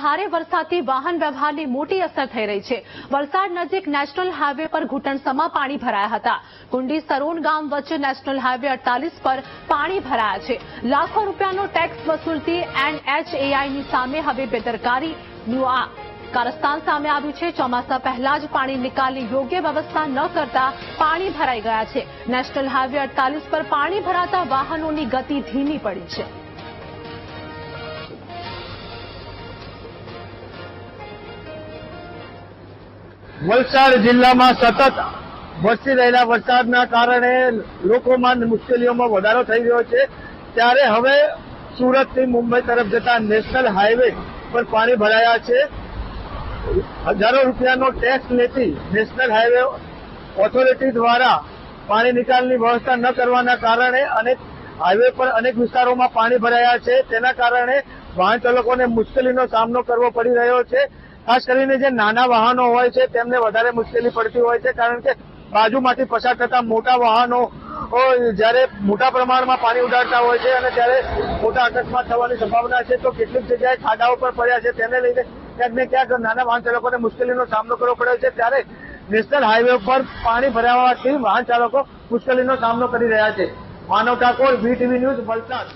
ભારે વરસાદથી વાહન વ્યવહારની મોટી અસર થઈ રહી છે. વલસાડ નજીક નેશનલ હાઈવે પર ઘૂંટણસમા પાણી ભરાયા હતા. કુંડી સરોન ગામ વચ્ચે નેશનલ હાઈવે અડતાલીસ પર પાણી ભરાયા છે. લાખો રૂપિયાનો ટેક્સ વસૂલતી એનએચએઆઈની સામે હવે બેદરકારીનું આ કારસ્તાન સામે આવ્યું છે. ચોમાસા પહેલા જ પાણી નિકાલની યોગ્ય વ્યવસ્થા ન કરતા પાણી ભરાઈ ગયા છે. નેશનલ હાઈવે અડતાલીસ પર પાણી ભરાતા વાહનોની ગતિ ધીમી પડી છે. વલસાડ જિલ્લામાં સતત વરસી રહેલા વરસાદના કારણે લોકોમાં મુશ્કેલીઓમાં વધારો થઈ રહ્યો છે. ત્યારે હવે સુરતથી મુંબઈ તરફ જતા નેશનલ હાઈવે પર પાણી ભરાયા છે. હજારો રૂપિયાનો ટેક્સ લેતી નેશનલ હાઈવે ઓથોરિટી દ્વારા પાણી નિકાલની વ્યવસ્થા ન કરવાના કારણે અનેક હાઈવે પર અનેક વિસ્તારોમાં પાણી ભરાયા છે. તેના કારણે વાહન ચાલકોને મુશ્કેલીનો સામનો કરવો પડી રહ્યો છે. ખાસ કરીને જે નાના વાહનો હોય છે, તેમને વધારે મુશ્કેલી પડતી હોય છે, કારણ કે બાજુમાંથી પસાર થતા મોટા વાહનો જ્યારે મોટા પ્રમાણમાં પાણી ઉડાડતા હોય છે અને ત્યારે મોટા અકસ્માત થવાની સંભાવના છે, તો કેટલીક જગ્યાએ ખાડાઓ પર પડ્યા છે. તેને લઈને ક્યાંક ને ક્યાંક નાના વાહન ચાલકોને મુશ્કેલીનો સામનો કરવો પડ્યો છે. ત્યારે નેશનલ હાઈવે પર પાણી ભરાવાથી વાહન ચાલકો મુશ્કેલીનો સામનો કરી રહ્યા છે. Manav Thakor VTV news Valsad